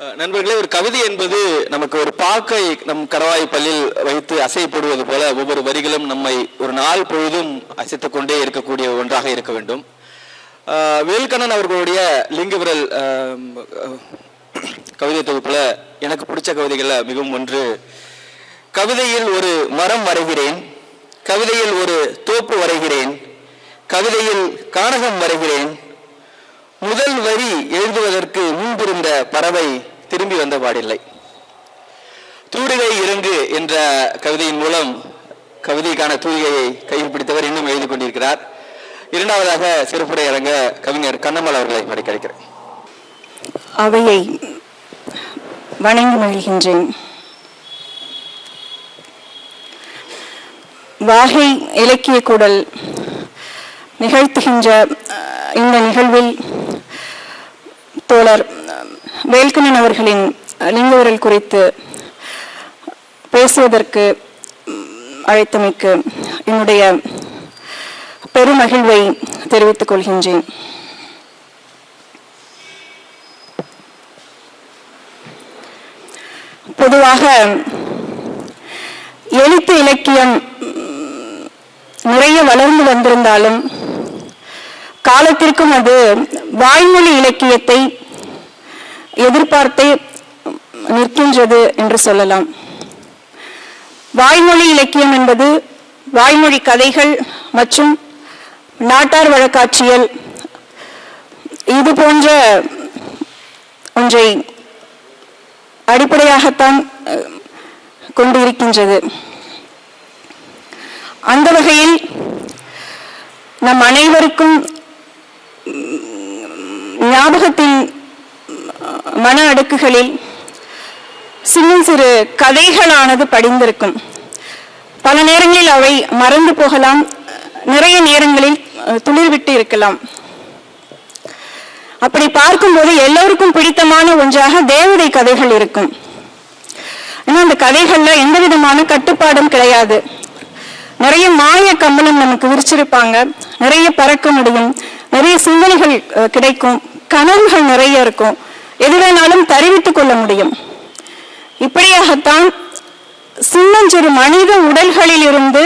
நண்பர்களே ஒரு கவிதை என்பது நமக்கு ஒரு பாக்கை நம் கரவாய் பல்லில் வைத்து அசைப்படுவது போல ஒவ்வொரு வரிகளும் நம்மை ஒரு நாள் பொழுதும் அசைத்துக் கொண்டே இருக்கக்கூடிய ஒன்றாக இருக்க வேண்டும். வேல்கண்ணன் அவர்களுடைய லிங்கவிரல் கவிதை தொகுப்புல எனக்கு பிடிச்ச கவிதைகள்ல மிகவும் ஒன்று கவிதையில் ஒரு மரம் வரைகிறேன் கவிதையில் ஒரு தோப்பு வரைகிறேன் கவிதையில் கானகம் வரைகிறேன் முதல் வரி எழுதுவதற்கு முன்பிருந்த பறவை திரும்பி வந்த பாடில்லை. தூரிகை இறங்கு என்ற கவிதையின் மூலம் கவிதைக்கான தூரிகையை கையில் பிடித்தவர் இன்னும் எழுதி கொண்டிருக்கிறார். இரண்டாவதாக சிறப்புரை அரங்க கவிஞர் கண்ணம்மாள் அவர்களை மடிக்கடிக்கிறேன் அவையை வணங்கி மகிழ்கின்றேன். வாகை இலக்கிய கூடல் நிகழ்த்துகின்ற இந்த நிகழ்வில் தோழர் வேல்கண்ணன் அவர்களின் லிங்கவரல் குறித்து பேசுவதற்கு அழைத்தமைக்கு என்னுடைய பெருமகிழ்வை தெரிவித்துக் கொள்கின்றேன். பொதுவாக எழுத்து இலக்கியம் நிறைய வளர்ந்து வந்திருந்தாலும் காலத்திற்கும் அது வாய்மொழி இலக்கியத்தை எதிர்பார்த்தே நிற்கின்றது என்று சொல்லலாம். வாய்மொழி இலக்கியம் என்பது வாய்மொழி கதைகள் மற்றும் நாட்டார் வழக்காட்சியல் இது போன்ற ஒன்றை அடிப்படையாகத்தான் கொண்டு இருக்கின்றது அந்த வகையில் நம் அனைவருக்கும் ஞாபகத்தின் மன அடுக்குகளில் சின்ன சிறு கதைகளானது படிந்திருக்கும். பல நேரங்களில் அவை மறந்து போகலாம் நிறைய நேரங்களில் துளிர்விட்டு இருக்கலாம். அப்படி பார்க்கும்போது எல்லோருக்கும் பிடித்தமான ஒன்றாக தேவதை கதைகள் இருக்கும். ஆனா அந்த கதைகள்ல எந்த விதமான கட்டுப்பாடும் கிடையாது. நிறைய மாய கம்பளம் நமக்கு விரிச்சிருப்பாங்க நிறைய பறக்க முடியும் நிறைய சிந்தனைகள் அஹ், கிடைக்கும் கனவுகள் நிறைய இருக்கும். எது வேணாலும் தருவித்துக் கொள்ள முடியும். இப்படியாகத்தான் சின்னஞ்சிறு மனித உடல்களில் இருந்து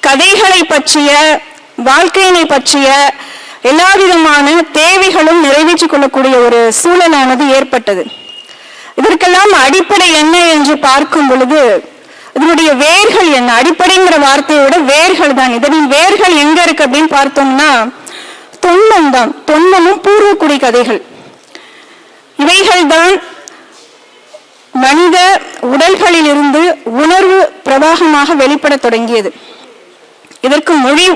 கதைகளை பற்றிய வாழ்க்கையினை பற்றிய எல்லா விதமான தேவைகளும் நிறைவேற்றிக் கொள்ளக்கூடிய ஒரு சூழலானது ஏற்பட்டது. இதற்கெல்லாம் அடிப்படை என்ன என்று பார்க்கும் பொழுது இதனுடைய வேர்கள் என்ன? அடிப்படைங்கிற வார்த்தையோட வேர்கள் தான். இதனின் வேர்கள் எங்க இருக்கு அப்படின்னு பார்த்தோம்னா தொன்மம் தான். தொன்மமும் பூர்வக்குடி கதைகள். இவைகள்தான் மனித உடல்களிலிருந்து உணர்வு பிரவாகமாக வெளிப்படத் தொடங்கியது. இதற்கு மொழி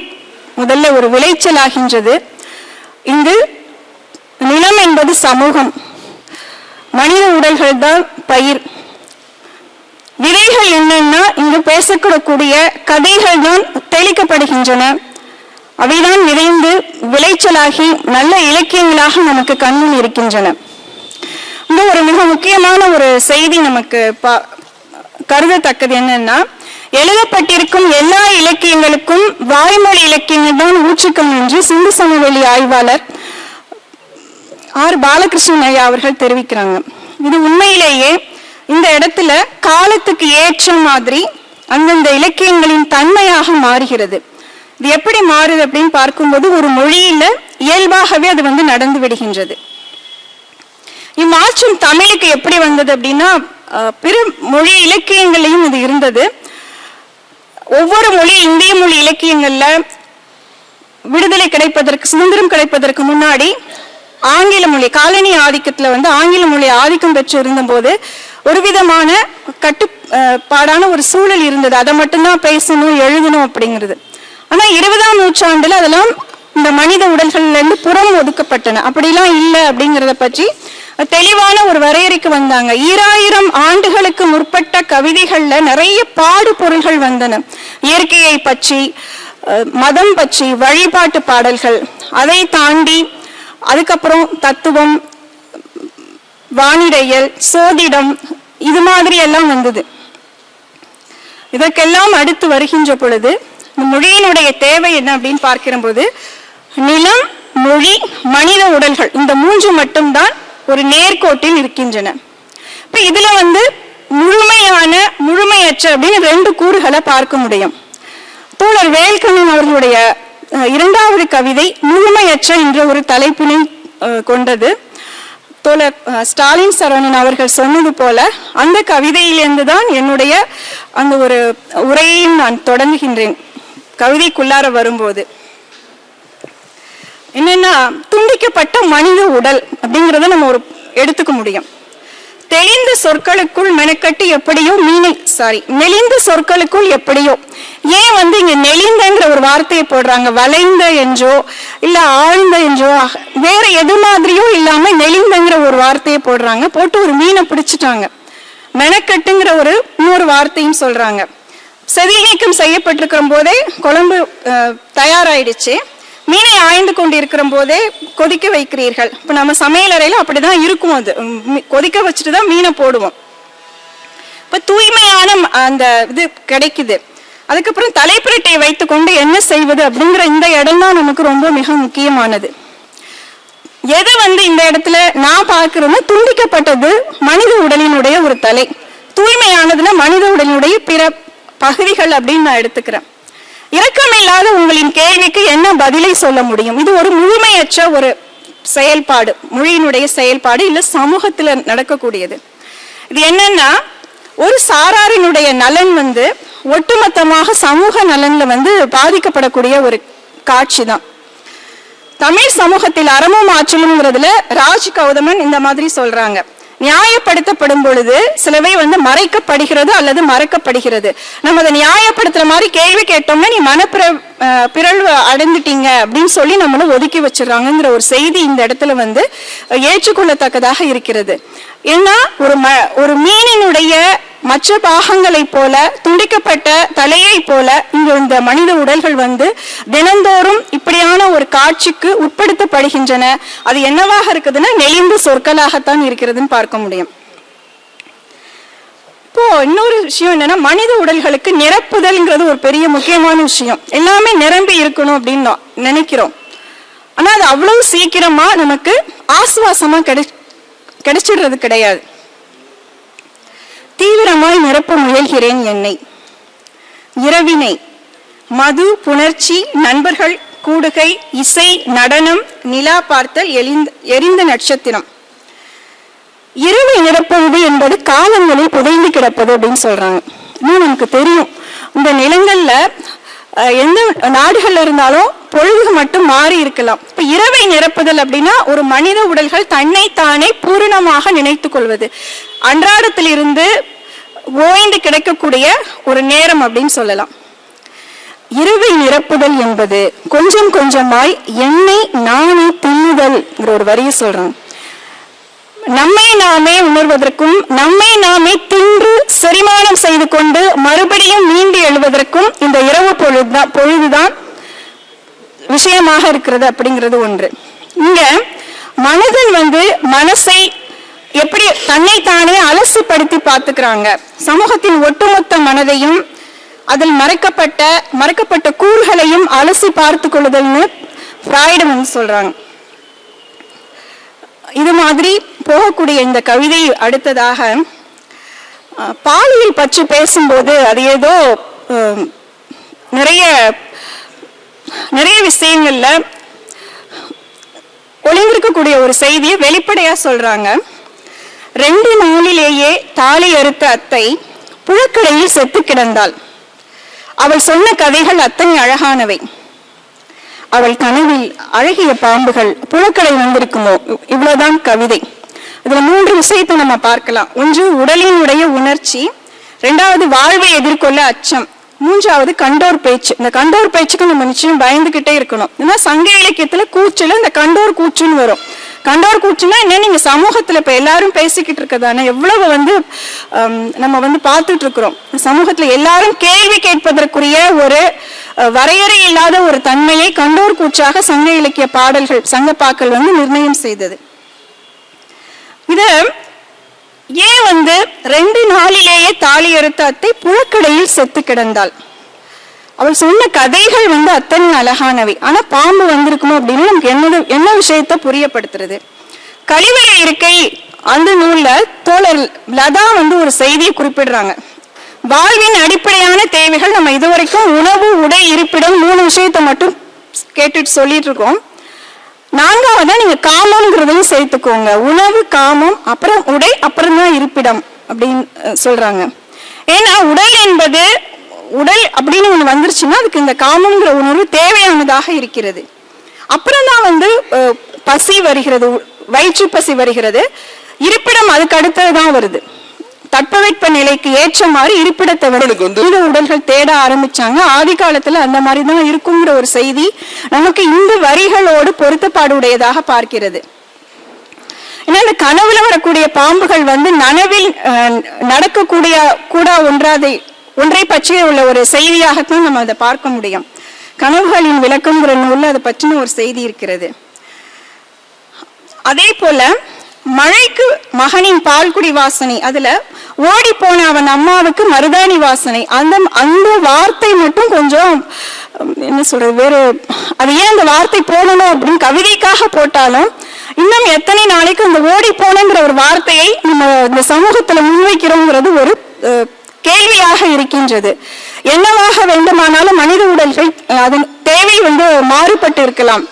முதல்ல ஒரு விளைச்சல் ஆகின்றது இங்கு நிலம் என்பது சமூகம். மனித உடல்கள் தான் பயிர். விதைகள் என்னன்னா இங்கு பேசக்கூடக்கூடிய கதைகள் தான் தெளிக்கப்படுகின்றன. அவைதான் விரைந்து விளைச்சலாகி நல்ல இலக்கியங்களாக நமக்கு கண்ணில் இருக்கின்றன. இந்த ஒரு மிக முக்கியமான ஒரு செய்தி நமக்கு கருதத்தக்கது என்னன்னா எழுதப்பட்டிருக்கும் எல்லா இலக்கியங்களுக்கும் வாய்மொழி இலக்கியங்கள் தான் ஊற்றுக்கம் என்று சிந்து சமவெளி ஆய்வாளர் ஆர். பாலகிருஷ்ணன் ஐயா அவர்கள் தெரிவிக்கிறாங்க. இது உண்மையிலேயே இந்த இடத்துல காலத்துக்கு ஏற்ற மாதிரி அந்தந்த இலக்கியங்களின் தன்மையாக மாறுகிறது. இது எப்படி மாறுது அப்படின்னு பார்க்கும்போது ஒரு மொழியில இயல்பாகவே அது வந்து நடந்து விடுகின்றது. இம்மாற்றம் தமிழுக்கு எப்படி வந்தது அப்படின்னா பிற மொழி இலக்கியங்களையும் இது இருந்தது. ஒவ்வொரு மொழி இந்திய மொழி இலக்கியங்கள்ல விடுதலை கிடைப்பதற்கு சுதந்திரம் கிடைப்பதற்கு முன்னாடி ஆங்கில மொழி காலனி ஆதிக்கத்துல வந்து ஆங்கில மொழி ஆதிக்கம் பெற்று இருந்தபோது ஒரு விதமான கட்டுப்பாடான ஒரு சூழல் இருந்தது. அதை மட்டும்தான் பேசணும் எழுதணும் அப்படிங்கிறது. ஆனா இருபதாம் நூற்றாண்டுல அதெல்லாம் இந்த மனித உடல்கள்ல இருந்து புறம் ஒதுக்கப்பட்டன. அப்படிலாம் இல்லை அப்படிங்கிறத பற்றி தெளிவான ஒரு வரையறைக்கு வந்தாங்க. ஈராயிரம் ஆண்டுகளுக்கு முற்பட்ட கவிதைகள்ல நிறைய பாடு பொருள்கள் வந்தன. இயற்கையை பற்றி அஹ், மதம் பற்றி வழிபாட்டு பாடல்கள். அதை தாண்டி அதுக்கப்புறம் தத்துவம் வானிடையல் சோதிடம் இது மாதிரி எல்லாம் வந்தது. இதற்கெல்லாம் அடுத்து வருகின்ற பொழுது இந்த மொழியினுடைய தேவை என்ன அப்படின்னு பார்க்கிற போது நிலம் மொழி மனித உடல்கள் இந்த மூன்று மட்டும்தான் ஒரு நேர்கோட்டில் இருக்கின்றன. இப்ப இதுல வந்து முழுமையான முழுமையற்ற அப்படின்னு ரெண்டு கூறுகளை பார்க்க முடியும். தோழர் வேல்கண்ணன் அவர்களுடைய இரண்டாவது கவிதை முழுமையற்ற என்ற ஒரு தலைப்பினை கொண்டது. தோழர் ஸ்டாலின் சரவணன் அவர்கள் சொன்னது போல அந்த கவிதையிலிருந்து தான் என்னுடைய அந்த ஒரு உரையையும் நான் தொடங்குகின்றேன். கவிதைக்குள்ளார வரும்போது. என்னன்னா துண்டிக்கப்பட்ட மனித உடல் அப்படிங்கிறத நம்ம ஒரு எடுத்துக்க முடியும். தெளிந்த சொற்களுக்குள் மெனக்கட்டு எப்படியோ மீனை சாரி நெளிந்த சொற்களுக்குள் எப்படியோ. ஏன் வந்து இங்க நெளிந்தங்கிற ஒரு வார்த்தையை போடுறாங்க? வளைந்த என்றோ இல்ல ஆழ்ந்த என்றோ வேற எது மாதிரியோ இல்லாம நெளிந்தங்கிற ஒரு வார்த்தையை போடுறாங்க. போட்டு ஒரு மீனை பிடிச்சிட்டாங்க. மெனக்கட்டுங்கிற ஒரு இன்னொரு வார்த்தையும் சொல்றாங்க. செதில் நீக்கம் செய்யப்பட்டிருக்கிற போதே குழம்பு தயாராயிடுச்சு. மீனை ஆய்ந்து கொண்டிருக்கிற போதே கொதிக்க வைக்கிறீர்கள். இப்போ நம்ம சமையலறையில் அப்படி அப்படிதான் இருக்கும் அது. மீ- கொதிக்க வச்சுட்டு தான் மீனை போடுவோம். இப்போ தூய்மையான ம- அந்த இது கிடைக்குது. அதுக்கப்புறம் தலைப்புரட்டையை வைத்துக்கொண்டு என்ன செய்வது அப்படிங்கிற இந்த இடம் தான் நமக்கு ரொம்ப மிக முக்கியமானது. எது வந்து இந்த இடத்துல நான் பார்க்கிறேன்னா துண்டிக்கப்பட்டது மனித உடலினுடைய ஒரு தலை. தூய்மையானதுன்னா மனித உடலினுடைய பிற பகுதிகள் அப்படின்னு நான் எடுத்துக்கிறேன். இரக்கமில்லாத உங்களின் கேள்விக்கு என்ன பதிலை சொல்ல முடியும்? இது ஒரு முழுமையற்ற ஒரு செயல்பாடு மொழியினுடைய செயல்பாடு இல்லை சமூகத்தில் நடக்கக்கூடியது. இது என்னன்னா ஒரு சாராரினுடைய நலன் வந்து ஒட்டுமொத்தமாக சமூக நலன்ல வந்து பாதிக்கப்படக்கூடிய ஒரு காட்சி தான் தமிழ் சமூகத்தில் அறமும் ஆற்றலும்ங்கிறதுல ராஜ் கௌதமன் இந்த மாதிரி சொல்றாங்க. நியாயப்படுத்தப்படும் பொழுது சிலவை வந்து மறைக்கப்படுகிறது அல்லது மறக்கப்படுகிறது. நம்ம அதை நியாயப்படுத்துற மாதிரி கேள்வி கேட்டோம்னா நீ மனப்பிர பிறழ்வு அடைந்துட்டீங்க அப்படின்னு சொல்லி நம்மளை ஒதுக்கி வச்சிடறாங்கிற ஒரு செய்தி இந்த இடத்துல வந்து ஏற்றுக்கொள்ளத்தக்கதாக இருக்கிறது. ஏன்னா ஒரு ம ஒரு மீனினுடைய மற்ற பாகங்களைப் போல துண்டிக்கப்பட்ட தலையை போல இங்க இந்த மனித உடல்கள் வந்து தினந்தோறும் இப்படியான ஒரு காட்சிக்கு உட்படுத்தப்படுகின்றன. அது என்னவாக இருக்குதுன்னா நெளிந்த சொற்களாகத்தான் இருக்கிறதுன்னு பார்க்க முடியும். இப்போ இன்னொரு விஷயம் என்னன்னா மனித உடல்களுக்கு நிரப்புதல்ங்கிறது ஒரு பெரிய முக்கியமான விஷயம். எல்லாமே நிரம்பி இருக்கணும் அப்படின்னு நினைக்கிறோம். ஆனா அது அவ்வளவு சீக்கிரமா நமக்கு ஆசுவாசமா கிடை கிடைச்சிடுறது கிடையாது. தீவிரமாய் நிரப்ப முயல்கிறேன் என்னை. இரவினை மது புணர்ச்சி நண்பர்கள் கூடுகை இசை நடனம் நிலா பார்த்தல் எரிந்த எரிந்த நட்சத்திரம். இரவை நிரப்புவது என்பது காலங்களில் புதைந்து கிடப்பது அப்படின்னு சொல்றாங்க. இன்னும் நமக்கு தெரியும். இந்த நிலங்கள்ல எந்த நாடுகள்ல இருந்தாலும் பொழுது மட்டும் மாறி இருக்கலாம். இப்ப இரவை நிரப்புதல் அப்படின்னா ஒரு மனித உடல்கள் தன்னை தானே பூரணமாக நினைத்துக் கொள்வது. அன்றாடத்திலிருந்து ஓய்ந்து கிடைக்கக்கூடிய ஒரு நேரம் அப்படின்னு சொல்லலாம். இரவை நிரப்புதல் என்பது கொஞ்சம் கொஞ்சமாய் என்னை நானே தின்னுதல்ங்கிற ஒரு வரியை சொல்றாங்க. நம்மை நாமே உணர்வதற்கும் நம்மை நாமே தின்று செரிமானம் செய்து கொண்டு மறுபடியும் மீண்டு எழுவதற்கும் இந்த இரவு பொழுதுதான் பொழுதுதான் விஷயமாக இருக்கிறது அப்படிங்கிறது ஒன்று. இங்க மனிதன் வந்து மனசை எப்படி தன்னைத்தானே அலசிப்படுத்தி பார்த்துக்கிறாங்க. சமூகத்தின் ஒட்டுமொத்த மனதையும் அதில் மறைக்கப்பட்ட மறைக்கப்பட்ட கூறுகளையும் அலசி பார்த்து கொள்ளுதல்னு ஃப்ராய்டு வந்து சொல்றாங்க. இது மாதிரி போகக்கூடிய இந்த கவிதை அடுத்ததாக பாலியல் பற்றி பேசும்போது அது ஏதோ நிறைய நிறைய விஷயங்கள்ல ஒளிந்திருக்கக்கூடிய ஒரு செய்தியை வெளிப்படையா சொல்றாங்க. ரெண்டு நாளிலேயே தாலி அறுத்த அத்தை புழக்கடையில் செத்து கிடந்தாள். அவள் சொன்ன கதைகள் அத்தனை அழகானவை. அவள் கனவில் அழகிய பாம்புகள் புழக்கடை வந்திருக்குமோ? இவ்வளவுதான் கவிதை. இதுல மூன்று விஷயத்தை நம்ம பார்க்கலாம். ஒன்று உடலினுடைய உணர்ச்சி. ரெண்டாவது வாழ்வை எதிர்கொள்ள அச்சம். மூன்றாவது கண்டோர் பேச்சு. இந்த கண்டோர் பேச்சுக்கு நம்ம நிச்சயம் பயந்துகிட்டே இருக்கணும். ஏன்னா சங்க இலக்கியத்துல கூச்சல இந்த கண்டோர் கூச்சுன்னு வரும். கண்டோர் கூச்சுன்னா என்ன? நீங்க சமூகத்துல இப்ப எல்லாரும் பேசிக்கிட்டு இருக்கதானே? எவ்வளவு வந்து நம்ம வந்து பார்த்துட்டு இருக்கிறோம். சமூகத்துல எல்லாரும் கேள்வி கேட்பதற்குரிய ஒரு வரையறை இல்லாத ஒரு தன்மையை கண்டோர் கூச்சாக சங்க இலக்கிய பாடல்கள் சங்கப்பாக்கள் வந்து நிர்ணயம் செய்தது. இது ஏன் வந்து ரெண்டு நாளிலேயே தாலி அறுத்த அத்தை புழக்கடையில் செத்து கிடந்தாள். அவள் சொன்ன கதைகள் வந்து அத்தனை அழகானவை. ஆனா பாம்பு வந்திருக்குமோ அப்படின்னு நமக்கு என்ன என்ன விஷயத்த புரியப்படுத்துறது? கழிவறை இருக்கை அந்த நூல்ல தோழர் லதா வந்து ஒரு செய்தியை குறிப்பிடுறாங்க. வாழ்வின் அடிப்படையான தேவைகள் நம்ம இதுவரைக்கும் உணவு உடை இருப்பிடம் மூணு விஷயத்தை மட்டும் கேட்டுட்டு சொல்லிட்டு இருக்கோம். நான்காவதா நீங்க காமம்ங்கிறதையும் சேர்த்துக்கோங்க. உணவு காமம் அப்புறம் உடை அப்புறம் தான் இருப்பிடம் அப்படின்னு சொல்கிறாங்க சொல்றாங்க. ஏன்னா உடல் என்பது உடல் அப்படின்னு ஒண்ணு வந்துருச்சுன்னா அதுக்கு இந்த காமம்ங்கிற உணர்வு தேவையானதாக இருக்கிறது. அப்புறம் தான் வந்து பசி வருகிறது உ- வயிற்று பசி வருகிறது. இருப்பிடம் அதுக்கு அடுத்தது தான் வருது. தட்பவெட்ப நிலைக்கு ஏற்ற மாதிரி இருப்பிடத்தை மனித உடல்கள் தேட ஆரம்பிச்சாங்க. ஆதி காலத்துல அந்த மாதிரி தான் இருக்குங்கிற ஒரு செய்தி நமக்கு இந்த வரிகளோடு பொருத்தப்பாடு உடையதாக பார்க்கிறது. ஏன்னா இந்த கனவுல வரக்கூடிய பாம்புகள் வந்து நனவில் நடக்கக்கூடிய கூட ஒன்றாதை ஒன்றை பற்றிய உள்ள ஒரு செய்தியாகத்தான் நம்ம அதை பார்க்க முடியும். கனவுகளின் விளக்கம்ங்கிற நூல்ல அதை பற்றின ஒரு செய்தி இருக்கிறது. அதே போல மழைக்கு மகனின் பால்குடி வாசனை. அதுல ஓடி போன அவன் அம்மாவுக்கு மருதாணி வாசனை. அந்த அந்த வார்த்தை மட்டும் கொஞ்சம் என்ன சொல்றது வேறு அது ஏன் அந்த வார்த்தை போடணும் அப்படின்னு கவிதைக்காக போட்டாலும் இன்னும் எத்தனை நாளைக்கு அந்த ஓடி போனங்கிற ஒரு வார்த்தையை நம்ம இந்த சமூகத்துல முன்வைக்கிறோங்கிறது ஒரு கேள்வியாக இருக்கின்றது. என்னவாக வேண்டுமானாலும் மனித உடல்கள் அதன் தேவை வந்து மாறுபட்டு இருக்கலாம்.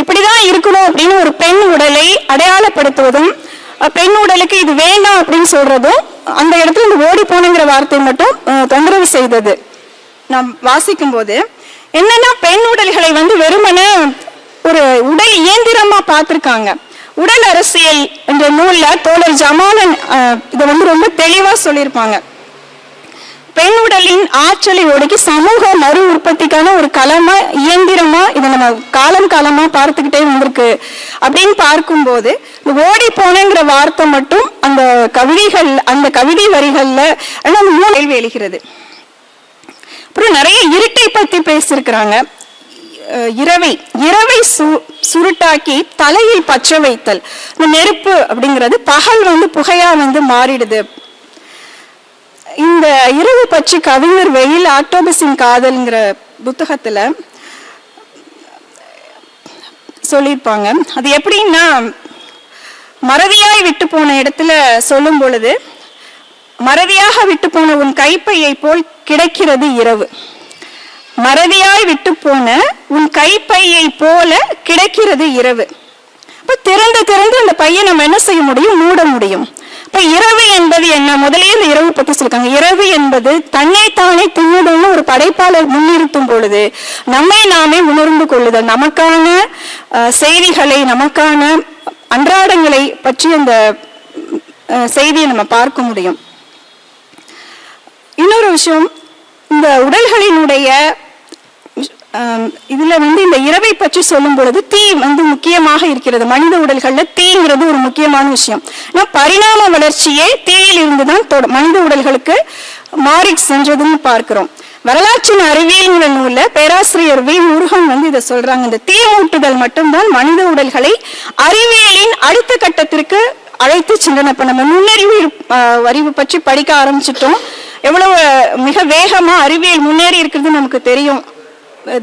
இப்படிதான் இருக்கணும் அப்படின்னு ஒரு பெண் உடலை அடையாளப்படுத்துவதும் பெண் உடலுக்கு இது வேண்டாம் அப்படின்னு சொல்றதும் அந்த இடத்துல இந்த ஓடி போனுங்கிற வார்த்தை மட்டும் தொந்தரவு செய்தது. நாம் வாசிக்கும் போது என்னன்னா பெண் உடல்களை வந்து வெறுமனே ஒரு உடல் இயந்திரமா பார்த்திருக்காங்க. உடல் அரசியல் என்ற நூல்ல தோழர் ஜமாலன் இதை வந்து ரொம்ப தெளிவா சொல்லியிருப்பாங்க. பெண் உடலின் ஆற்றலை ஒடுக்கி சமூக மறு உற்பத்திக்கான ஒரு களமா இயந்திரமா இதை நம்ம காலம் காலமா பார்த்துக்கிட்டே வந்திருக்கு. அப்படின்னு பார்க்கும்போது இந்த ஓடி போனங்கிற வார்த்தை மட்டும் அந்த கவிதைகள் அந்த கவிதை வரிகள்ல ஆனா கேள்வி எழுகிறது. அப்புறம் நிறைய இருட்டை பத்தி பேசியிருக்கிறாங்க. அஹ் இரவை இரவை சு சுருட்டாக்கி தலையில் பற்ற வைத்தல். இந்த நெருப்பு அப்படிங்கிறது பகல் வந்து புகையா வந்து மாறிடுது. இந்த இரவு பற்றி கவிஞர் வெயில் ஆக்டோபஸின் காதல்ங்கிற புத்தகத்துல சொல்லியிருப்பாங்க. அது எப்படின்னா மறதியாய் விட்டு போன இடத்துல சொல்லும் பொழுது மறதியாக விட்டு போன உன் கைப்பையை போல் கிடைக்கிறது இரவு. மறதியாய் விட்டு போன உன் கைப்பையை போல கிடைக்கிறது இரவு. அப்ப திறந்து திறந்து அந்த பையை நம்ம என்ன செய்ய முடியும்? மூட முடியும். இப்ப இரவு என்பது என்ன? முதலே இந்த இரவு பற்றி சொல்லிருக்காங்க இரவு என்பது தன்னைத்தானே தானே ஒரு படைப்பாளர் முன்னிறுத்தும் பொழுது நம்மை நாமே உணர்ந்து கொள்ளுதல். நமக்கான செய்திகளை நமக்கான அன்றாடங்களை பற்றி அந்த செய்தியை நம்ம பார்க்க முடியும். இன்னொரு விஷயம் இந்த உடல்களினுடைய இதில் வந்து இந்த இரவை பற்றி சொல்லும் பொழுது தீ வந்து முக்கியமாக இருக்கிறது. மனித உடல்களில் தீங்கிறது ஒரு முக்கியமான விஷயம். நான் பரிணாம வளர்ச்சியே தீயில் இருந்துதான் தொட- மனித உடல்களுக்கு மாறி சென்றதுன்னு பார்க்கிறோம். வரலாற்றின் அறிவியல் நூல்ல பேராசிரியர் வி. முருகன் வந்து இதை சொல்றாங்க. இந்த தீமூட்டுதல் மட்டும்தான் மனித உடல்களை அறிவியலின் அடுத்த கட்டத்திற்கு அழைத்து சென்றன. இப்ப நம்ம நுண்ணறிவு அறிவு பற்றி படிக்க ஆரம்பிச்சிட்டோம். எவ்வளவு மிக வேகமா அறிவியல் முன்னேறி இருக்கிறது நமக்கு தெரியும்.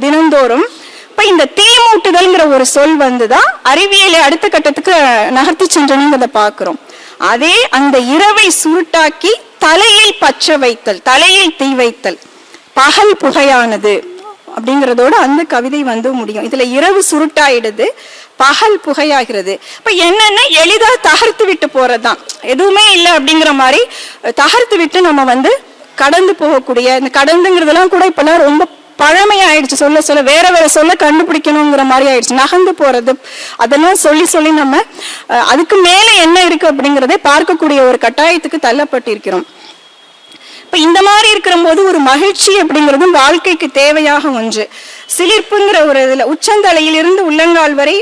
தினந்தோறும். இப்ப இந்த தீமூட்டுதல்ங்கிற ஒரு சொல் வந்துதான் அறிவியலை அடுத்த கட்டத்துக்கு நகர்த்தி சென்றனுங்கிறத பார்க்கிறோம் அதே அந்த இரவை சுருட்டாக்கி தலையில் பச்சை வைத்தல் தலையில் தீ வைத்தல் பகல் புகையானது அப்படிங்கிறதோட அந்த கவிதை வந்து முடியும். இதுல இரவு சுருட்டாயிடுது பகல் புகையாகிறது. இப்ப என்னன்னா எளிதா தகர்த்து விட்டு போறதுதான். எதுவுமே இல்லை அப்படிங்கிற மாதிரி தகர்த்து விட்டு நம்ம வந்து கடந்து போகக்கூடிய இந்த கடந்துங்கிறதெல்லாம் கூட இப்பெல்லாம் ரொம்ப பழமையாயிடுச்சு. சொல்ல சொல்ல வேற வேற சொல்ல கண்டுபிடிக்கணுங்கிற மாதிரி ஆயிடுச்சு. நகர்ந்து போறது அதெல்லாம் சொல்லி சொல்லி நம்ம அஹ், அதுக்கு மேல என்ன இருக்கு அப்படிங்கிறதை பார்க்கக்கூடிய ஒரு கட்டாயத்துக்கு தள்ளப்பட்டிருக்கிறோம். இப்ப இந்த மாதிரி இருக்கிற போது ஒரு மகிழ்ச்சி அப்படிங்கிறதும் வாழ்க்கைக்கு தேவையாக ஒன்று. சிலிர்ப்புங்கிற ஒரு இதுல உச்சந்தலையிலிருந்து உள்ளங்கால் வரை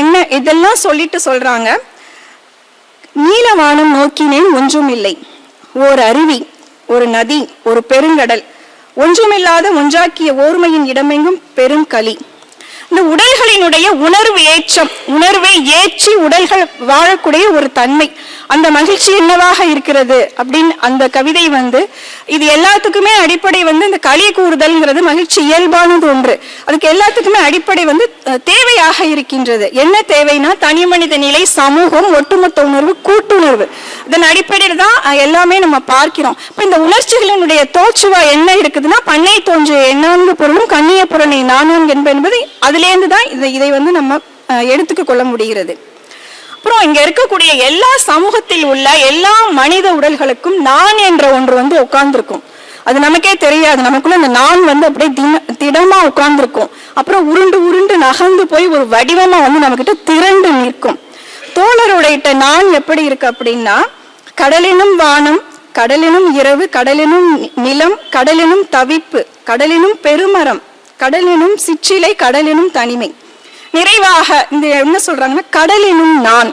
என்ன இதெல்லாம் சொல்லிட்டு சொல்றாங்க. நீலவானம் நோக்கினேன் ஒன்றும் இல்லை ஓர் அருவி ஒரு நதி ஒரு பெருங்கடல் ஒன்றுமில்லாத ஒன்றாக்கிய ஓர்மையின் இடமெங்கும் பெரும் களி. இந்த உடல்களினுடைய உணர்வு ஏற்றம் உணர்வை ஏற்றி உடல்கள் வாழக்கூடிய ஒரு தன்மை. அந்த மகிழ்ச்சி என்னவாக இருக்கிறது அப்படின்னு அந்த கவிதை வந்து இது எல்லாத்துக்குமே அடிப்படை வந்து இந்த களி கூறுதல்ங்கிறது மகிழ்ச்சி இயல்பானது ஒன்று. அதுக்கு எல்லாத்துக்குமே அடிப்படை வந்து தேவையாக இருக்கின்றது. என்ன தேவைன்னா தனி மனித நிலை சமூகம் ஒட்டுமொத்த உணர்வு கூட்டுணர்வு. இதன் அடிப்படையில் தான் எல்லாமே நம்ம பார்க்கிறோம். இப்போ இந்த உணர்ச்சிகளினுடைய தோற்றுவா என்ன இருக்குதுன்னா பண்ணை தோன்றிய எண்ணான்கு பொருளும் கண்ணிய பொருளை நானான்கு என்பது அதில் இதிலேருந்து தான் இதை இதை வந்து நம்ம எடுத்துக்க கொள்ள முடிகிறது. அப்புறம் இங்க இருக்கக்கூடிய எல்லா சமூகத்தில் உள்ள எல்லா மனித உடல்களுக்கும் நான் என்ற ஒன்று வந்து உட்கார்ந்துருக்கும். அது நமக்கே தெரியாது. நமக்குள்ள அந்த நான் வந்து அப்படியே தின திடமா உட்கார்ந்துருக்கும். அப்புறம் உருண்டு உருண்டு நகர்ந்து போய் ஒரு வடிவமா வந்து நம்மகிட்ட திரண்டு நிற்கும். தோழருடைய நான் எப்படி இருக்கு அப்படின்னா கடலினும் வானம் கடலினும் இரவு கடலினும் நிலம் கடலினும் தவிப்பு கடலினும் பெருமரம் கடலினும் சிற்றிலை கடலினும் தனிமை. நிறைவாக இந்த என்ன சொல்றாங்கன்னா கடலினும் நான்.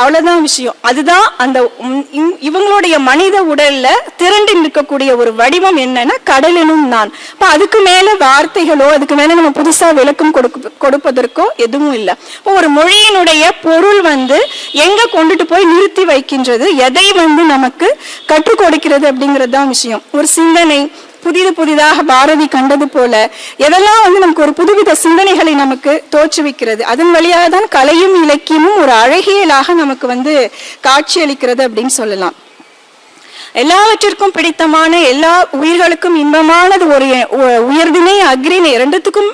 அவ்வளவுதான் விஷயம். அதுதான் அந்த இவங்களுடைய மனித உடல்ல திரண்டு நிற்கக்கூடிய ஒரு வடிவம் என்னன்னா கடலினும் நான். இப்ப அதுக்கு மேல வார்த்தைகளோ அதுக்கு மேல நம்ம புதுசா விளக்கம் கொடுக்க கொடுப்பதற்கோ எதுவும் இல்லை. இப்போ ஒரு மொழியினுடைய பொருள் வந்து எங்க கொண்டுட்டு போய் நிறுத்தி வைக்கின்றது எதை வந்து நமக்கு கற்றுக் கொடுக்கிறது அப்படிங்கிறது தான் விஷயம். ஒரு சிந்தனை புதிது புதிதாக பாரதி கண்டது போல எதெல்லாம் வந்து நமக்கு ஒரு புதுவித சிந்தனைகளை நமக்கு தோற்றுவிக்கிறது அதன் வழியாக தான் கலையும் இலக்கியமும் ஒரு அழகியலாக நமக்கு வந்து காட்சியளிக்கிறது அப்படின்னு சொல்லலாம். எல்லாவற்றிற்கும் பிடித்தமான எல்லா உயிர்களுக்கும் இன்பமானது ஒரு உயர்தினை அக்ரிணை ரெண்டுத்துக்கும்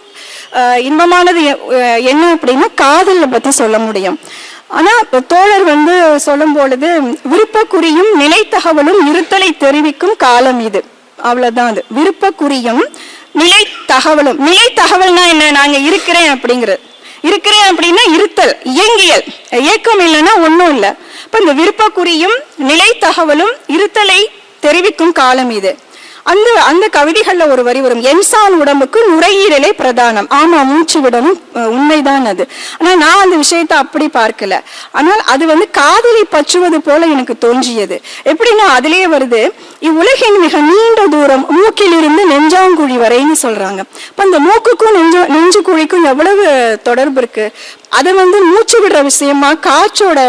இன்பமானது எ- என்ன அப்படின்னா காதலை பத்தி சொல்ல முடியும். ஆனா தோழர் வந்து சொல்லும் பொழுது விருப்பக்குறியும் நிலைத்தகவலும் இருத்தலை தெரிவிக்கும் காலம் இது. அவ்வளவுதான் அது. விருப்பக்குறியும் நிலை தகவலும் நிலை தகவல்னா என்ன நாங்க இருக்கிறேன் அப்படிங்கிறது. இருக்கிறேன் அப்படின்னா இருத்தல் இயங்கியல். இயக்கம் இல்லைன்னா ஒண்ணும் இல்லை. இப்ப இந்த விருப்பக்குறியும் நிலை தகவலும் இருத்தலை தெரிவிக்கும் காலம் இது. அந்த அந்த கவிதைகள்ல ஒரு வரி வரும். என்சான் உடம்புக்கு நுரையீரலே பிரதானம். ஆமா மூச்சு விடணும் உண்மைதான் அது. ஆனா நான் அந்த விஷயத்தை அப்படி பார்க்கல. ஆனால் அது வந்து காதலை பற்றுவது போல எனக்கு தோன்றியது. எப்படின்னா அதுலயே வருது இவ்வுலகின் மிக நீண்ட தூரம் மூக்கிலிருந்து நெஞ்சாங்குழி வரைன்னு சொல்றாங்க. இப்ப அந்த மூக்குக்கும் நெஞ்ச நெஞ்சு குழிக்கும் எவ்வளவு தொடர்பு இருக்கு? அதை வந்து மூச்சு விடுற விஷயமா காற்றோட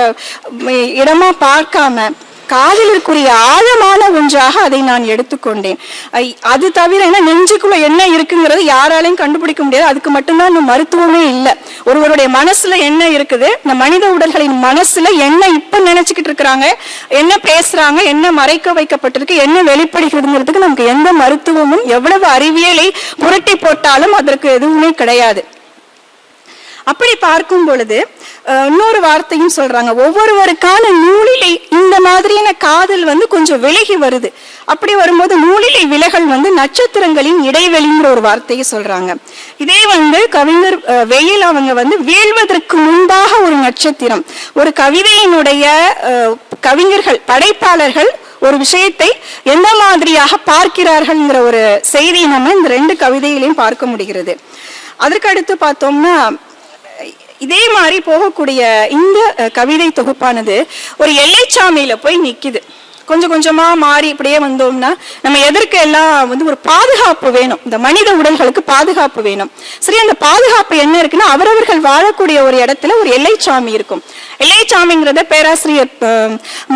இடமா பார்க்காம காதலிற்குரிய ஆழமான ஒன்றாக அதை நான் எடுத்துக்கொண்டேன். ஐ- அது தவிர என்ன நெஞ்சுக்குள்ள என்ன இருக்குங்கிறது யாராலையும் கண்டுபிடிக்க முடியாது. அதுக்கு மட்டும்தான் இந்த மருத்துவமே இல்லை. ஒருவருடைய மனசுல என்ன இருக்குது இந்த மனித உடல்களின் மனசுல என்ன இப்ப நினைச்சுக்கிட்டு இருக்கிறாங்க என்ன பேசுறாங்க என்ன மறைக்க வைக்கப்பட்டிருக்கு என்ன வெளிப்படுகிறதுங்கிறதுக்கு நமக்கு எந்த மருத்துவமும் எவ்வளவு அறிவியலை புரட்டி போட்டாலும் அதற்கு எதுவுமே கிடையாது. அப்படி பார்க்கும் பொழுது இன்னொரு வார்த்தையும் சொல்றாங்க. ஒவ்வொருவருக்கான நூலிலை இந்த மாதிரியான காதல் வந்து கொஞ்சம் விலகி வருது. அப்படி வரும்போது நூலிலை விலகல் வந்து நட்சத்திரங்களின் இடைவெளிங்கிற ஒரு வார்த்தையை சொல்றாங்க. இதே வந்து கவிஞர் வெயில் அவங்க வந்து வீழ்வதற்கு முன்பாக ஒரு நட்சத்திரம். ஒரு கவிதையினுடைய கவிஞர்கள் படைப்பாளர்கள் ஒரு விஷயத்தை எந்த மாதிரியாக பார்க்கிறார்கள்ங்கிற ஒரு செய்தியை நம்ம இந்த ரெண்டு கவிதைகளையும் பார்க்க முடிகிறது. அதற்கு அடுத்து பார்த்தோம்னா இதே மாதிரி போகக்கூடிய இந்த கவிதை தொகுப்பானது ஒரு எல்லைச்சாமியில் போய் நிற்கிது கொஞ்சம் கொஞ்சமா மாறி இப்படியே வந்தோம்னா நம்ம எதற்கு எல்லாம் வந்து ஒரு பாதுகாப்பு வேணும்? இந்த மனித உடல்களுக்கு பாதுகாப்பு வேணும். சரி அந்த பாதுகாப்பு என்ன இருக்குன்னா அவரவர்கள் வாழக்கூடிய ஒரு இடத்துல ஒரு எல்லைச்சாமி இருக்கும். எல்லைச்சாமிங்கிறத பேராசிரியர்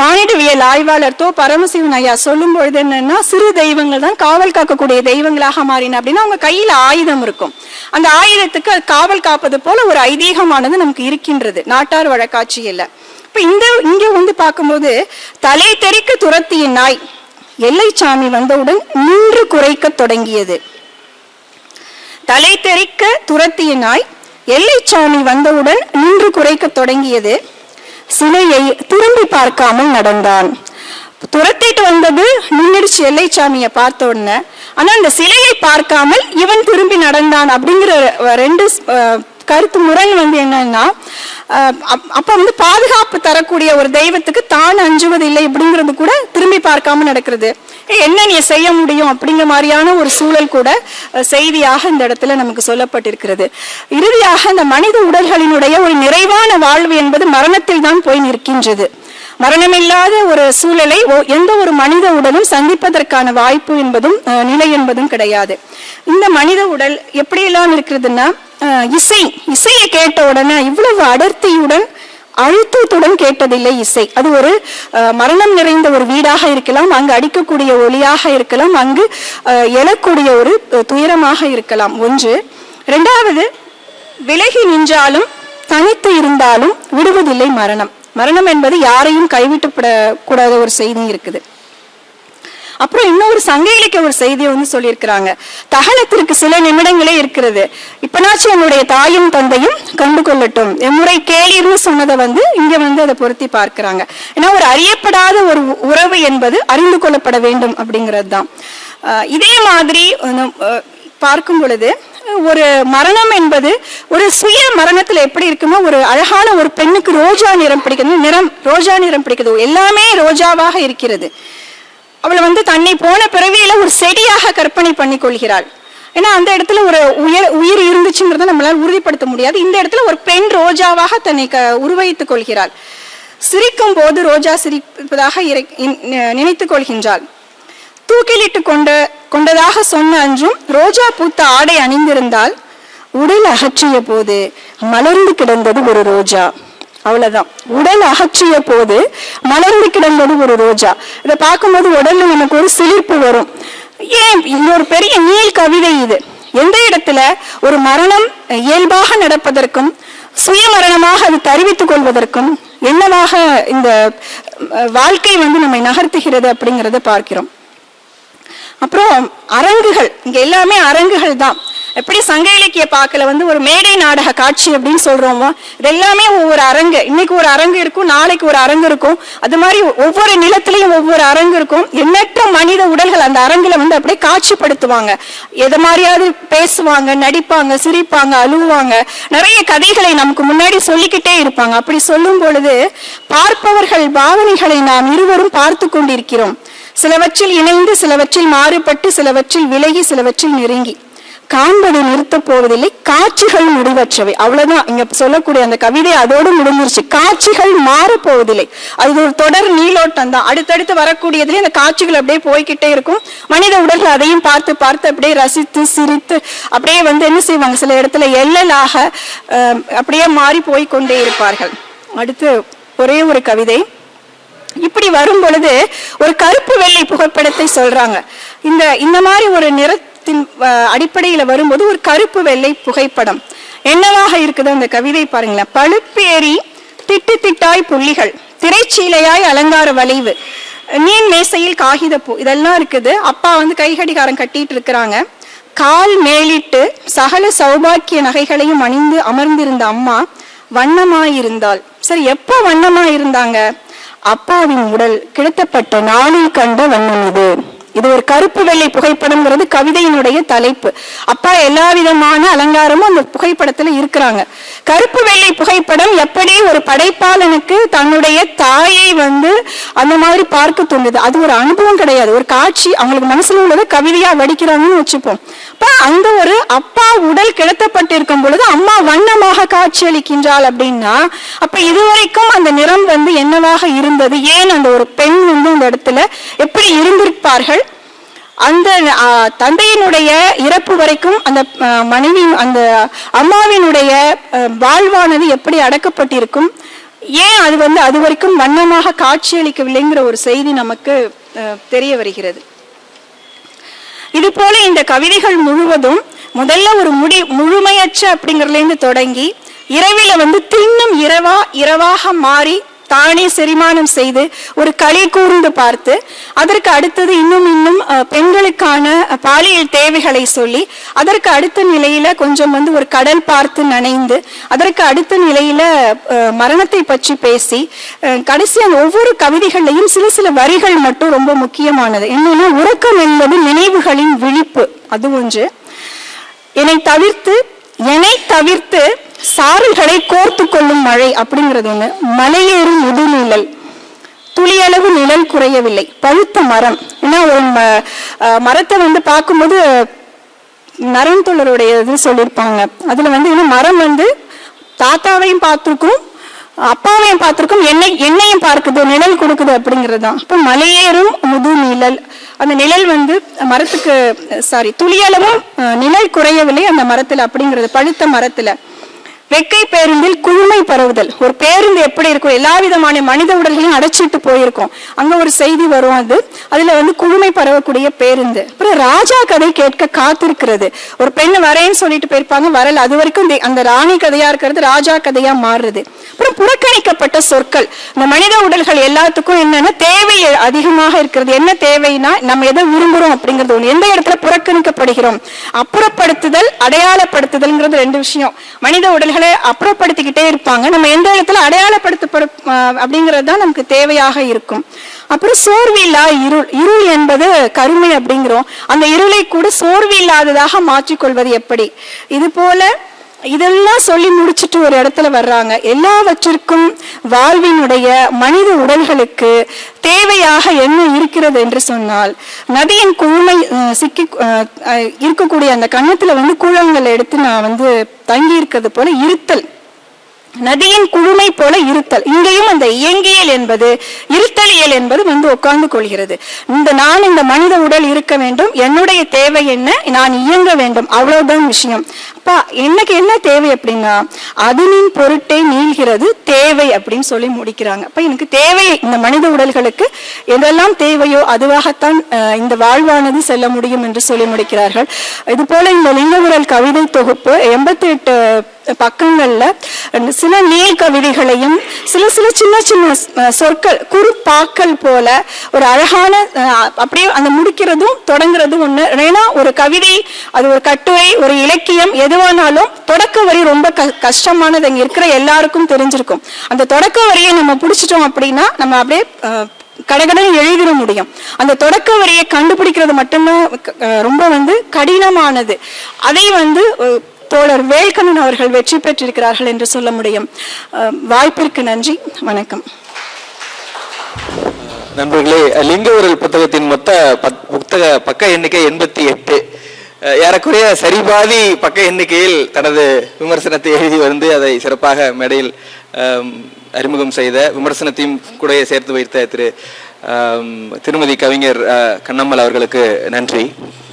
மானிடவியல் ஆய்வாளர் தோ பரமசிவன் ஐயா சொல்லும் பொழுது என்னன்னா சிறு தெய்வங்கள் தான் காவல் காக்கக்கூடிய தெய்வங்களாக மாறின அப்படின்னா அவங்க கையில ஆயுதம் இருக்கும். அந்த ஆயுதத்துக்கு அது காவல் காப்பது போல ஒரு ஐதீகமானது நமக்கு இருக்கின்றது. நாட்டார் வழக்காட்சியில். இப்போ இந்த இங்க வந்து பார்க்கும்போது தலை தெறிக்க துரத்திய நாய் எல்லைச்சாமி வந்தவுடன் நின்று குறைக்க தொடங்கியது. தலை தெறிக்க துரத்திய நாய் எல்லைச்சாமி வந்தவுடன் நின்று குறைக்க தொடங்கியது. சிலையை திரும்பி பார்க்காமல் நடந்தான். துரத்திட்டு வந்தது நின்றுடுச்சு எல்லைச்சாமியை பார்த்த உடனே. ஆனா அந்த சிலையை பார்க்காமல் இவன் திரும்பி நடந்தான் அப்படிங்கிற ரெண்டு கருத்து முரண் வந்து என்னன்னா அப்ப வந்து பாதுகாப்பு தரக்கூடிய ஒரு தெய்வத்துக்கு தான் அஞ்சுவது இல்லை அப்படிங்கிறது கூட திரும்பி பார்க்காம நடக்கிறது. என்ன நீ செய்ய முடியும் அப்படிங்கிற மாதிரியான ஒரு சூழல் கூட செய்தியாக இந்த இடத்துல நமக்கு சொல்லப்பட்டிருக்கிறது. இறுதியாக அந்த மனித உடல்களினுடைய ஒரு நிறைவான வாழ்வு என்பது மரணத்தில் தான் போய் நிற்கின்றது. மரணமில்லாத ஒரு சூழலை எந்த ஒரு மனித உடலும் சந்திப்பதற்கான வாய்ப்பு என்பதும் நிலை என்பதும் கிடையாது. இந்த மனித உடல் எப்படியெல்லாம் இருக்கிறதுன்னா இசை இசையை கேட்ட உடனே இவ்வளவு அடர்த்தியுடன் அழுத்தத்துடன் கேட்டதில்லை இசை. அது ஒரு மரணம் நிறைந்த ஒரு வீடாக இருக்கலாம் அங்கு அடிக்கக்கூடிய ஒளியாக இருக்கலாம் அங்கு எழக்கூடிய ஒரு துயரமாக இருக்கலாம். ஒன்று. ரெண்டாவது விலகி நின்றாலும் தனித்து இருந்தாலும் விடுவதில்லை மரணம். மரணம் என்பது யாரையும் கைவிட்டுப்பட கூடாத ஒரு செய்தி இருக்குது. அப்புறம் இன்னொரு சங்க இலக்கிய ஒரு செய்தியை வந்து சொல்லியிருக்கிறாங்க. தகனத்திற்கு சில நிமிடங்களே இருக்கிறது. இப்பனாச்சும் என்னுடைய தாயும் தந்தையும் கண்டு கொள்ளட்டும். எம்முறை கேளீர்னு சொன்னதை வந்து இங்க வந்து அதை பொருத்தி பார்க்கிறாங்க. ஏன்னா ஒரு அறியப்படாத ஒரு உ- உறவு என்பது அறிந்து கொள்ளப்பட வேண்டும் அப்படிங்கிறது தான் ஆஹ் இதே மாதிரி பார்க்கும் பொழுது ஒரு மரணம் என்பது ஒரு சுய மரணத்தில் எப்படி இருக்குமோ ஒரு அழகான ஒரு பெண்ணுக்கு ரோஜா நிறம் பிடிக்கிறது நிறம் ரோஜா நிறம் பிடிக்கிறது எல்லாமே ரோஜாவாக இருக்கிறது. அவள் வந்து தன்னை போன பிறவியில ஒரு செடியாக கற்பனை பண்ணி கொள்கிறாள் ஏன்னா அந்த இடத்துல ஒரு உயர் உயிர் இருந்துச்சுங்கிறத நம்மளால் உறுதிப்படுத்த முடியாது. இந்த இடத்துல ஒரு பெண் ரோஜாவாக தன்னை க உருவகித்துக் கொள்கிறாள். சிரிக்கும் போது ரோஜா சிரிப்பதாக இறை- நினைத்துக் கொள்கின்றாள். தூக்கிலிட்டு கொண்ட கொண்டதாக சொன்ன அன்றும் ரோஜா பூத்த ஆடை அணிந்திருந்தால் உடல் அகற்றிய போது மலர்ந்து கிடந்தது ஒரு ரோஜா. அவ்வளவுதான். உடல் அகற்றிய போது மலர்ந்து கிடந்தது ஒரு ரோஜா. இதை பார்க்கும்போது உடல்ல நமக்கு ஒரு சிலிர்ப்பு வரும். ஏன்? இது ஒரு பெரிய நீள் கவிதை இது. எந்த இடத்துல ஒரு மரணம் இயல்பாக நடப்பதற்கும் சுயமரணமாக அது தெரிவித்துக் கொள்வதற்கும் என்னவாக இந்த வாழ்க்கை வந்து நம்மை நகர்த்துகிறது அப்படிங்கிறத பார்க்கிறோம். அப்புறம் அரங்குகள். இங்க எல்லாமே அரங்குகள் தான். எப்படி சங்க இலக்கிய பாக்கல வந்து ஒரு மேடை நாடக காட்சி அப்படின்னு சொல்றோமோ இது எல்லாமே ஒவ்வொரு அரங்கு. இன்னைக்கு ஒரு அரங்கு இருக்கும் நாளைக்கு ஒரு அரங்கு இருக்கும். அது மாதிரி ஒவ்வொரு நிலத்திலையும் ஒவ்வொரு அரங்கு இருக்கும். எண்ணற்ற மனித உடல்கள் அந்த அரங்குல வந்து அப்படியே காட்சிப்படுத்துவாங்க. எது மாதிரியாவது பேசுவாங்க நடிப்பாங்க சிரிப்பாங்க அழுவாங்க நிறைய கதைகளை நமக்கு முன்னாடி சொல்லிக்கிட்டே இருப்பாங்க. அப்படி சொல்லும் பொழுது பார்ப்பவர்கள் பாவனைகளை நாம் இருவரும் பார்த்து கொண்டிருக்கிறோம். சிலவற்றில் இணைந்து சிலவற்றில் மாறுபட்டு சிலவற்றில் விலகி சிலவற்றில் நெருங்கி. காண்பதை நிறுத்தப் போவதில்லை காட்சிகள் முடிவற்றவை. அவ்வளவுதான். இங்க சொல்லக்கூடிய அந்த கவிதை அதோடு முடிஞ்சிருச்சு. காட்சிகள் மாற போவதில்லை. அது ஒரு தொடர் நீலோட்டம் தான். அடுத்தடுத்து வரக்கூடியதுல அந்த காட்சிகள் அப்படியே போய்க்கிட்டே இருக்கும். மனித உடல்கள் அதையும் பார்த்து பார்த்து அப்படியே ரசித்து சிரித்து அப்படியே வந்து என்ன செய்வாங்க? சில இடத்துல எள்ளலாக அஹ், அப்படியே மாறி போய் கொண்டே இருப்பார்கள். அடுத்து ஒரே ஒரு கவிதை. இப்படி வரும் பொழுது ஒரு கருப்பு வெள்ளை புகைப்படத்தை சொல்றாங்க. இந்த இந்த மாதிரி ஒரு நிறத்தின் அடிப்படையில் அடிப்படையில வரும்போது ஒரு கருப்பு வெள்ளை புகைப்படம். என்னவாக இருக்குது அந்த கவிதை பாருங்களேன். பழுப்பேறி திட்டு திட்டாய் புள்ளிகள் திரைச்சீலையாய் அலங்கார வளைவு நீன் மேசையில் காகிதப்பூ இதெல்லாம் இருக்குது. அப்பா வந்து கைகடிகாரம் கட்டிட்டு இருக்கிறாங்க. கால் மேலிட்டு சகல சௌபாக்கிய நகைகளையும் அணிந்து அமர்ந்திருந்த அம்மா வண்ணமாயிருந்தாள். சரி எப்போ வண்ணமாயிருந்தாங்க? அப்பாவின் உடல் கிடத்தப்பட்ட நாளில் கண்ட வண்ணம் இது. இது ஒரு கருப்பு வெள்ளை புகைப்படம்ங்கிறது கவிதையினுடைய தலைப்பு. அப்பா எல்லா விதமான அலங்காரமும் அந்த புகைப்படத்துல இருக்கிறாங்க. கருப்பு வெள்ளை புகைப்படம் எப்படி ஒரு படைப்பாளனுக்கு தன்னுடைய தாயை வந்து அந்த மாதிரி பார்க்க தோணுது அது ஒரு அனுபவம் கிடையாது. ஒரு காட்சி அவங்களுக்கு மனசுல உள்ளதை கவிதையா வடிக்கிறாங்கன்னு வச்சுப்போம். அப்ப அந்த ஒரு அப்பா உடல் கிடத்தப்பட்டிருக்கும் பொழுது அம்மா வண்ணமாக காட்சியளிக்கின்றாள் அப்படின்னா அப்ப இதுவரைக்கும் அந்த நிறம் வந்து என்னவாக இருந்தது? ஏன் அந்த ஒரு பெண் வந்து அந்த இடத்துல எப்படி இருந்திருப்பார்கள்? அந்த தந்தையினுடைய இறப்பு வரைக்கும் அந்த மனைவி அந்த அம்மாவினுடைய வாழ்வானது எப்படி அடக்கப்பட்டிருக்கும்? ஏன் அது வந்து அது வரைக்கும் வண்ணமாக காட்சியளிக்கவில்லைங்கிற ஒரு செய்தி நமக்கு தெரிய வருகிறது. இது போல இந்த கவிதைகள் முழுவதும் முதல்ல ஒரு முடி முழுமையற்ற அப்படிங்கறதுல இருந்து தொடங்கி இரவில வந்து தின்னும் இரவா இரவாக மாறி தானே செரிமானம் செய்து ஒரு களி கூர்ந்து பார்த்து அதற்கு அடுத்தது இன்னும் இன்னும் பெண்களுக்கான பாலியல் தேவைகளை சொல்லி அதற்கு அடுத்த நிலையில கொஞ்சம் வந்து ஒரு கடல் பார்த்து நனைந்து அதற்கு அடுத்த நிலையில மரணத்தை பற்றி பேசி அஹ், கடைசி அந்த ஒவ்வொரு கவிதைகள்லையும் சில சில வரிகள் மட்டும் ரொம்ப முக்கியமானது. என்னன்னா உறக்கம் என்பது நினைவுகளின் விழிப்பு. அது ஒன்று. என்னை தவிர்த்து என்னை தவிர்த்து சாரல்களை கோர்த்து கொள்ளும் மழை அப்படிங்கிறது ஒண்ணு. மலையேறும் முதுநிழல். துளியளவு நிழல் குறையவில்லை. பழுத்த மரம். ஏன்னா ஒரு மரத்தை வந்து பார்க்கும்போது நரந்தொழருடைய இது சொல்லியிருப்பாங்க. அதுல வந்து இன்னும் மரம் வந்து தாத்தாவையும் பார்த்துருக்கும் அப்பாவையும் பார்த்துருக்கும் என்னை என்னையும் பார்க்குது நிழல் கொடுக்குது அப்படிங்கிறது தான். இப்போ மலையேறும் முது நிழல் அந்த நிழல் வந்து மரத்துக்கு சாரி துளியளவும் நிழல் குறையவில்லை அந்த மரத்தில் அப்படிங்கிறது பழுத்த மரத்தில். ரெக்கை பேருந்தில் குழுமை பரவுதல். ஒரு பேருந்து எப்படி இருக்கும்? எல்லா விதமான மனித உடல்களையும் அடைச்சிட்டு போயிருக்கும். அங்க ஒரு செய்தி வரும் அது. அதுல வந்து குழுமை பரவக்கூடிய பேருந்து. அப்புறம் ராஜா கதை கேட்க காத்திருக்கிறது. ஒரு பெண் வரேன்னு சொல்லிட்டு போயிருப்பாங்க. வரல. அது வரைக்கும் அந்த ராணி கதையா இருக்கிறது ராஜா கதையா மாறுறது. அப்புறம் புறக்கணிக்கப்பட்ட சொற்கள். இந்த மனித உடல்கள் எல்லாத்துக்கும் என்னன்னா தேவை அதிகமாக இருக்கிறது. என்ன தேவைன்னா நம்ம எதை விரும்புறோம் அப்படிங்கிறது ஒண்ணு. எந்த இடத்துல புறக்கணிக்கப்படுகிறோம்? அப்புறப்படுத்துதல் அடையாளப்படுத்துதல்ங்கிறது ரெண்டு விஷயம். மனித உடல்கள் அப்புறப்படுத்திக்கிட்டே இருப்பாங்க. நம்ம எந்த இடத்துல அடையாளப்படுத்தப்படும் அப்படிங்கிறது தான் நமக்கு தேவையாக இருக்கும். அப்புறம் சோர்வில்லா இருள் இருள் என்பது கருமை அப்படிங்கிறோம். அந்த இருளை கூட சோர்வு இல்லாததாக மாற்றிக்கொள்வது எப்படி? இது போல இதெல்லாம் சொல்லி முடிச்சிட்டு ஒரு இடத்துல வர்றாங்க. எல்லாவற்றிற்கும் வாழ்வினுடைய மனித உடல்களுக்கு தேவையாக என்ன இருக்கிறது என்று சொன்னால் நதியின் குழுமை சிக்கி அஹ், இருக்கக்கூடிய அந்த கன்னத்துல வந்து கூழங்களை எடுத்து நான் வந்து தங்கி இருக்கிறது போல இருத்தல். நதியின் குழுமை போல இருத்தல். இங்கேயும் அந்த இயங்கியல் என்பது இருத்தலியல் என்பது வந்து உட்கார்ந்து கொள்கிறது. இந்த நான் இந்த மனித உடல் இருக்க வேண்டும். என்னுடைய தேவை என்ன? நான் இயங்க வேண்டும். அவ்வளவுதான் விஷயம். அப்பா எனக்கு என்ன தேவை அப்படின்னா அதனின் பொருட்டை நீள்கிறது தேவை அப்படின்னு சொல்லி முடிக்கிறாங்க. அப்ப எனக்கு தேவை இந்த மனித உடல்களுக்கு எதெல்லாம் தேவையோ அதுவாகத்தான் இந்த வாழ்வானது செல்ல முடியும் என்று சொல்லி முடிக்கிறார்கள். இது போல இந்த லிங்ககுரல் கவிதை தொகுப்பு எண்பத்தி எட்டு பக்கங்கள்ல சில நீள் கவிதைகளையும் சில சில சின்ன சின்ன சொற்கள் குறுப்பாக்கள் போல ஒரு அழகான அப்படியே அந்த முடிக்கிறதும் தொடங்குறதும் ஒண்ணு. ஏன்னா ஒரு கவிதை அது ஒரு கட்டுரை ஒரு இலக்கியம் எதுவானாலும் தொடக்க வரி ரொம்ப க- கஷ்டமானது அங்கே இருக்கிற எல்லாருக்கும் தெரிஞ்சிருக்கும். அந்த தொடக்க வரியை நம்ம பிடிச்சிட்டோம் அப்படின்னா நம்ம அப்படியே கடகடன் எழுதிட முடியும். அந்த தொடக்க வரியை கண்டுபிடிக்கிறது மட்டும்தான் ரொம்ப வந்து கடினமானது. அதை வந்து தோழர் வேல்கண்ணன் அவர்கள் வெற்றி பெற்றிருக்கிறார்கள் என்று சொல்ல முடியும். வாய்ப்பிற்கு நன்றி. வணக்கம். நண்பர்களே லிங்க புத்தகத்தின் மொத்த புத்தக பக்க எண்ணிக்கை எண்பத்தி எட்டு. ஏறக்குறைய சரிபாதி பக்க எண்ணிக்கையில் தனது விமர்சனத்தை எழுதி வந்து அதை சிறப்பாக மேடையில் அறிமுகம் செய்த விமர்சனத்தையும் கூட சேர்த்து வைத்த திரு திருமதி கவிஞர் கண்ணம்மல் அவர்களுக்கு நன்றி.